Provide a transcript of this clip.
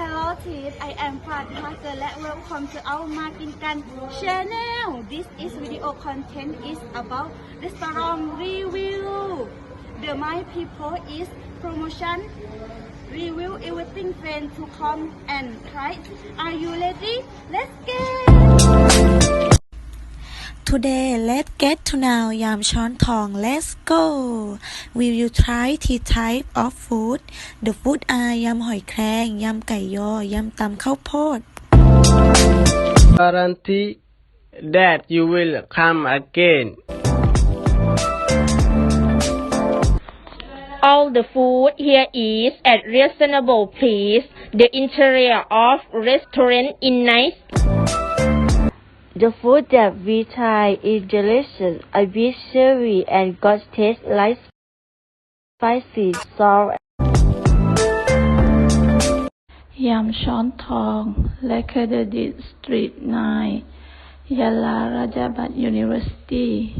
Hello, kids. I am Fatima Girl and welcome to our Makinkan channel. This is video content is about restaurant review. The My People is promotion review everything friend to come and try. Are you ready? Let's go! Today let's get to know ยำช้อนทอง let's go we will try tea type of food the food are ยำหอยแครงยำไก่ยอยำตำข้าวโพด guarantee that you will come again. All the food here is at reasonable price. The interior of restaurant is nice. The food that we try is delicious, a bit savory and got taste like spicy salt. Yam Shontong, Tong, at Street 9, Yala Rajabat University.